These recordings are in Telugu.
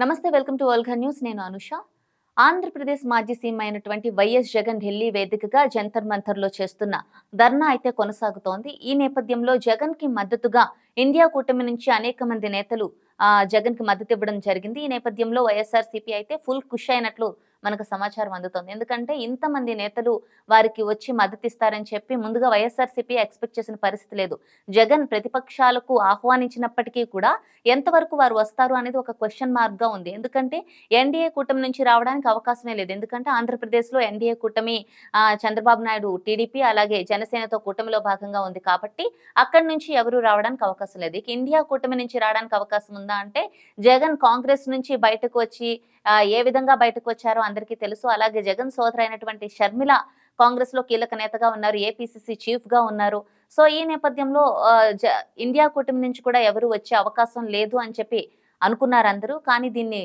నమస్తే వెల్కమ్ టు ఓల్ఘా న్యూస్. నేను అనుష. ఆంధ్రప్రదేశ్ మాజీ సీఎం అయినటువంటి వైఎస్ జగన్ ఢిల్లీ వేదికగా జంతర్ మంతర్లో చేస్తున్న ధర్నా అయితే కొనసాగుతోంది. ఈ నేపథ్యంలో జగన్కి మద్దతుగా ఇండియా కూటమి నుంచి అనేక మంది నేతలు ఆ జగన్కి మద్దతు ఇవ్వడం జరిగింది. ఈ నేపథ్యంలో వైఎస్ఆర్ సిపి అయితే ఫుల్ ఖుష్ అయినట్లు మనకు సమాచారం అందుతోంది. ఎందుకంటే ఇంతమంది నేతలు వారికి వచ్చి మద్దతిస్తారని చెప్పి ముందుగా వైఎస్ఆర్సీపీ ఎక్స్పెక్ట్ చేసిన పరిస్థితి లేదు. జగన్ ప్రతిపక్షాలకు ఆహ్వానించినప్పటికీ కూడా ఎంతవరకు వారు వస్తారు అనేది ఒక క్వశ్చన్ మార్క్గా ఉంది. ఎందుకంటే ఎన్డీఏ కూటమి నుంచి రావడానికి అవకాశమే లేదు. ఎందుకంటే ఆంధ్రప్రదేశ్లో ఎన్డీఏ కూటమి ఆ, చంద్రబాబు నాయుడు టీడీపీ అలాగే జనసేనతో కూటమిలో భాగంగా ఉంది కాబట్టి అక్కడి నుంచి ఎవరు రావడానికి అవకాశం లేదు. ఇక ఇండియా కూటమి నుంచి రావడానికి అవకాశం ఉందా అంటే జగన్ కాంగ్రెస్ నుంచి బయటకు వచ్చి ఏ విధంగా బయటకు వచ్చారో అందరికీ తెలుసు. అలాగే జగన్ సోదరు అయినటువంటి షర్మిల కాంగ్రెస్లో కీలక నేతగా ఉన్నారు ఏపీసీసీ చీఫ్గా ఉన్నారు. సో ఈ నేపథ్యంలో ఇండియా కూటమి నుంచి కూడా ఎవరు వచ్చే అవకాశం లేదు అని చెప్పి అనుకున్నారు అందరూ. కానీ దీన్ని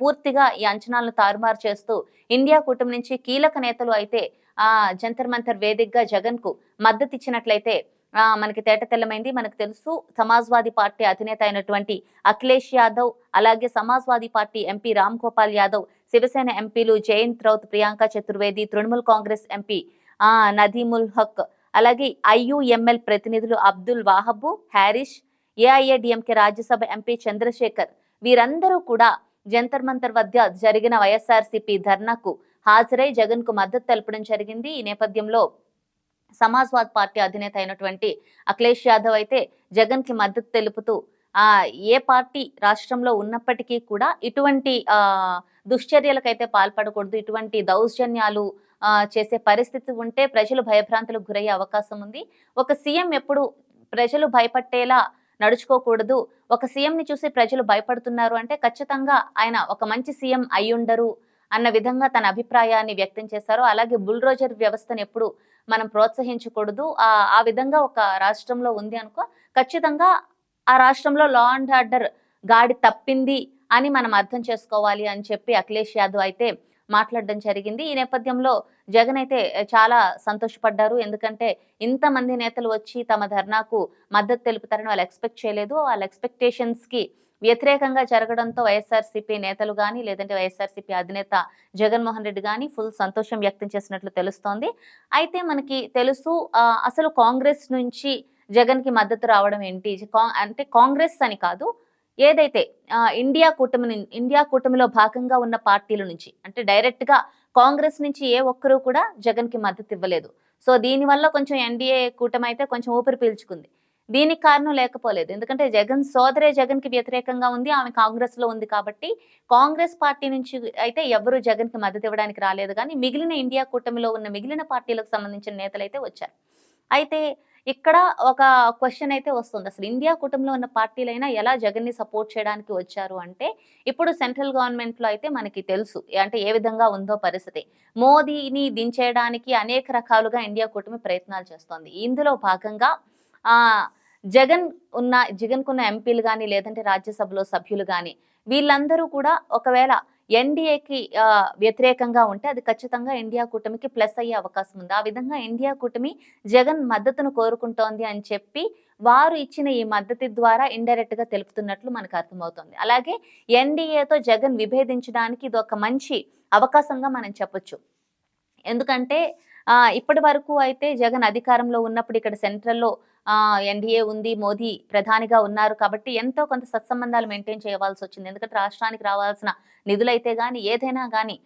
పూర్తిగా ఈ అంచనాలను తారుమారు చేస్తూ ఇండియా కూటమి నుంచి కీలక నేతలు అయితే ఆ జంతర్ మంతర్ వేదికగా జగన్కు మద్దతు ఇచ్చినట్లయితే మనకి తేట తెల్లమైంది. మనకు తెలుసు సమాజ్వాదీ పార్టీ అధినేత అయినటువంటి అఖిలేష్ యాదవ్ అలాగే సమాజ్వాదీ పార్టీ ఎంపీ రామ్ గోపాల్ యాదవ్ శివసేన ఎంపీలు జయంత్ రౌత్ ప్రియాంక చతుర్వేది తృణమూల్ కాంగ్రెస్ ఎంపీ ఆ నదీముల్ హక్ అలాగే ఐయుఎంఎల్ ప్రతినిధులు అబ్దుల్ వాహబు హ్యారిష్ ఏఐఏడిఎంకే రాజ్యసభ ఎంపీ చంద్రశేఖర్. వీరందరూ కూడా జంతర్ మంతర్ వద్ద జరిగిన వైఎస్ఆర్సీపీ ధర్నాకు హాజరై జగన్కు మద్దతు తెలపడం జరిగింది. ఈ నేపథ్యంలో సమాజ్వాద్ పార్టీ అధినేత అయినటువంటి అఖిలేష్ యాదవ్ అయితే జగన్కి మద్దతు తెలుపుతూ ఆ ఏ పార్టీ రాష్ట్రంలో ఉన్నప్పటికీ కూడా ఇటువంటి ఆ దుశ్చర్యలకైతే పాల్పడకూడదు ఇటువంటి దౌర్జన్యాలు చేసే పరిస్థితి ఉంటే ప్రజలు భయభ్రాంతులకు గురయ్యే అవకాశం ఉంది. ఒక సీఎం ఎప్పుడు ప్రజలు భయపట్టేలా నడుచుకోకూడదు. ఒక సీఎంని చూసి ప్రజలు భయపడుతున్నారు అంటే ఖచ్చితంగా ఆయన ఒక మంచి సీఎం అయ్యుండరు. అన్న విధంగా తన అభిప్రాయాన్ని వ్యక్తం చేశారు. అలాగే బుల్రోజర్ వ్యవస్థను ఎప్పుడు మనం ప్రోత్సహించకూడదు. ఆ ఆ విధంగా ఒక రాష్ట్రంలో ఉంది అనుకో ఖచ్చితంగా ఆ రాష్ట్రంలో లా అండ్ ఆర్డర్ గాడి తప్పింది అని మనం అర్థం చేసుకోవాలి అని చెప్పి అఖిలేష్ యాదవ్ అయితే మాట్లాడడం జరిగింది. ఈ నేపథ్యంలో జగన్ అయితే చాలా సంతోషపడ్డారు. ఎందుకంటే ఇంతమంది నేతలు వచ్చి తమ ధర్నాకు మద్దతు తెలుపుతారని వాళ్ళు ఎక్స్పెక్ట్ చేయలేదు. వాళ్ళ ఎక్స్పెక్టేషన్స్కి వ్యతిరేకంగా జరగడంతో వైఎస్ఆర్సీపీ నేతలు కానీ లేదంటే వైఎస్ఆర్సీపీ అధినేత జగన్మోహన్ రెడ్డి కానీ ఫుల్ సంతోషం వ్యక్తం చేసినట్లు తెలుస్తోంది. అయితే మనకి తెలుసు అసలు కాంగ్రెస్ నుంచి జగన్కి మద్దతు రావడం ఏంటి? అంటే కాంగ్రెస్ అని కాదు ఏదైతే ఇండియా కూటమి ఇండియా కూటమిలో భాగంగా ఉన్న పార్టీల నుంచి అంటే డైరెక్ట్గా కాంగ్రెస్ నుంచి ఏ ఒక్కరూ కూడా జగన్కి మద్దతు ఇవ్వలేదు. సో దీనివల్ల కొంచెం ఎన్డీఏ కూటమి అయితే కొంచెం ఊపిరి పీల్చుకుంది. దీనికి కారణం లేకపోలేదు. ఎందుకంటే జగన్ సోదరే జగన్కి వ్యతిరేకంగా ఉంది ఆమె కాంగ్రెస్లో ఉంది కాబట్టి కాంగ్రెస్ పార్టీ నుంచి అయితే ఎవరు జగన్కి మద్దతు ఇవ్వడానికి రాలేదు. కానీ మిగిలిన ఇండియా కూటమిలో ఉన్న మిగిలిన పార్టీలకు సంబంధించిన నేతలు అయితే వచ్చారు. అయితే ఇక్కడ ఒక క్వశ్చన్ అయితే వస్తుంది. అసలు ఇండియా కుటుంబంలో ఉన్న పార్టీలైనా ఎలా జగన్ని సపోర్ట్ చేయడానికి వచ్చారు అంటే ఇప్పుడు సెంట్రల్ గవర్నమెంట్లో అయితే మనకి తెలుసు అంటే ఏ విధంగా ఉందో పరిస్థితి. మోదీని దించేయడానికి అనేక రకాలుగా ఇండియా కూటమి ప్రయత్నాలు చేస్తోంది. ఇందులో భాగంగా జగన్ ఉన్న జగన్ కున్న ఎంపీలు కానీ లేదంటే రాజ్యసభలో సభ్యులు కానీ వీళ్ళందరూ కూడా ఒకవేళ ఎన్డీఏకి వ్యతిరేకంగా ఉంటే అది ఖచ్చితంగా ఇండియా కూటమికి ప్లస్ అయ్యే అవకాశం ఉంది. ఆ విధంగా ఇండియా కూటమి జగన్ మద్దతును కోరుకుంటోంది అని చెప్పి వారు ఇచ్చిన ఈ మద్దతు ద్వారా ఇండైరెక్ట్గా తెలుపుతున్నట్లు మనకు అర్థమవుతుంది. అలాగే ఎన్డీఏతో జగన్ విభేదించడానికి ఇది ఒక మంచి అవకాశంగా మనం చెప్పొచ్చు. ఎందుకంటే ఇప్పటి వరకు అయితే జగన్ అధికారంలో ఉన్నప్పుడు ఇక్కడ సెంట్రల్లో ఎన్డీఏ ఉంది మోదీ ప్రధానిగా ఉన్నారు కాబట్టి ఎంతో కొంత సత్సంబంధాలు మెయింటైన్ చేయవలసి వచ్చింది ఎందుకంటే రాష్ట్రానికి రావాల్సిన నిధులైతే కానీ ఏదైనా కానీ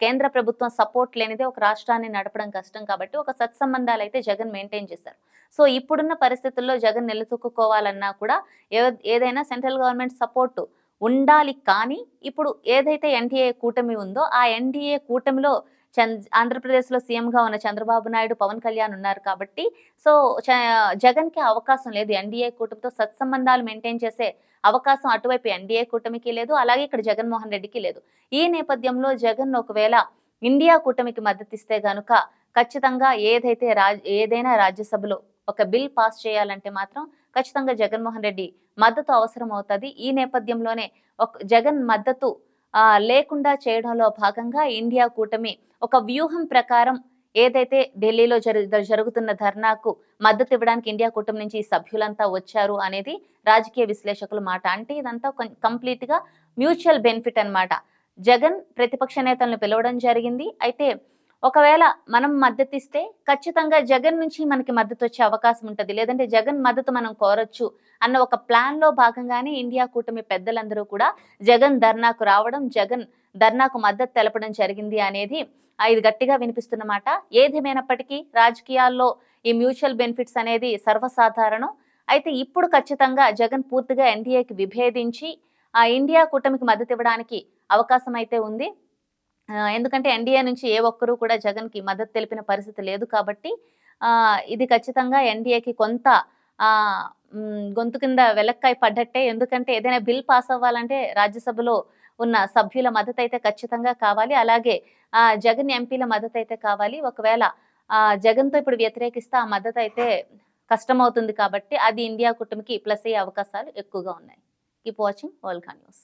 కేంద్ర ప్రభుత్వం సపోర్ట్ లేనిదే ఒక రాష్ట్రాన్ని నడపడం కష్టం కాబట్టి ఒక సత్సంబంధాలు అయితే జగన్ మెయింటైన్ చేశారు. సో ఇప్పుడున్న పరిస్థితుల్లో జగన్ నిలదొక్కుకోవాలన్నా కూడా ఏ- ఏదైనా సెంట్రల్ గవర్నమెంట్ సపోర్ట్ ఉండాలి కానీ ఇప్పుడు ఏదైతే ఎన్డీఏ కూటమి ఉందో ఆ ఎన్డీఏ కూటమిలో చంద్ ఆంధ్రప్రదేశ్లో సీఎంగా ఉన్న చంద్రబాబు నాయుడు పవన్ కళ్యాణ్ ఉన్నారు కాబట్టి సో చ- జగన్కి అవకాశం లేదు. ఎన్డీఏ కూటమితో సత్సంబంధాలు మెయింటైన్ చేసే అవకాశం అటువైపు ఎన్డీఏ కూటమికి లేదు. అలాగే ఇక్కడ జగన్మోహన్ రెడ్డికి లేదు. ఈ నేపథ్యంలో జగన్ ఒకవేళ ఇండియా కూటమికి మద్దతిస్తే గనుక ఖచ్చితంగా ఏదైతే రాజ్ ఏదైనా రాజ్యసభలో ఒక బిల్ పాస్ చేయాలంటే మాత్రం ఖచ్చితంగా జగన్మోహన్ రెడ్డి మద్దతు అవసరం అవుతుంది ఈ నేపథ్యంలోనే ఒక జగన్ మద్దతు లేకుండా చేయడంలో భాగంగా ఇండియా కూటమి ఒక వ్యూహం ప్రకారం ఏదైతే ఢిల్లీలో జరు జరుగుతున్న ధర్నాకు మద్దతు ఇవ్వడానికి ఇండియా కూటమి నుంచి ఈ సభ్యులంతా వచ్చారు అనేది రాజకీయ విశ్లేషకుల మాట. అంటే ఇదంతా కంప్లీట్గా మ్యూచువల్ బెనిఫిట్ అన్నమాట. జగన్ ప్రతిపక్ష నేతలను పిలవడం జరిగింది. అయితే ఒకవేళ మనం మద్దతు ఇస్తే ఖచ్చితంగా జగన్ నుంచి మనకి మద్దతు వచ్చే అవకాశం ఉంటుంది. లేదంటే జగన్ మద్దతు మనం కోరొచ్చు అన్న ఒక ప్లాన్లో భాగంగానే ఇండియా కూటమి పెద్దలందరూ కూడా జగన్ ధర్నాకు రావడం జగన్ ధర్నాకు మద్దతు తెలపడం జరిగింది అనేది ఇది గట్టిగా వినిపిస్తున్నమాట ఏదేమైనప్పటికీ రాజకీయాల్లో ఈ మ్యూచువల్ బెనిఫిట్స్ అనేది సర్వసాధారణం. అయితే ఇప్పుడు ఖచ్చితంగా జగన్ పూర్తిగా ఎన్డీఏకి విభేదించి ఆ ఇండియా కూటమికి మద్దతు ఇవ్వడానికి అవకాశం అయితే ఉంది. ఎందుకంటే ఎన్డీఏ నుంచి ఏ ఒక్కరూ కూడా జగన్కి మద్దతు తెలిపిన పరిస్థితి లేదు కాబట్టి ఆ, ఇది ఖచ్చితంగా ఎన్డీఏకి కొంత ఆ, గొంతు కింద వెలక్కాయ పడ్డట్టే. ఎందుకంటే ఏదైనా బిల్ పాస్ అవ్వాలంటే రాజ్యసభలో ఉన్న సభ్యుల మద్దతు అయితే ఖచ్చితంగా కావాలి. అలాగే ఆ, జగన్ ఎంపీల మద్దతు అయితే కావాలి. ఒకవేళ ఆ, జగన్తో ఇప్పుడు వ్యతిరేకిస్తే ఆ మద్దతు అయితే కష్టమవుతుంది కాబట్టి అది ఇండియా కుటుంబకి ప్లస్ అయ్యే అవకాశాలు ఎక్కువగా ఉన్నాయి. Keep watching world news.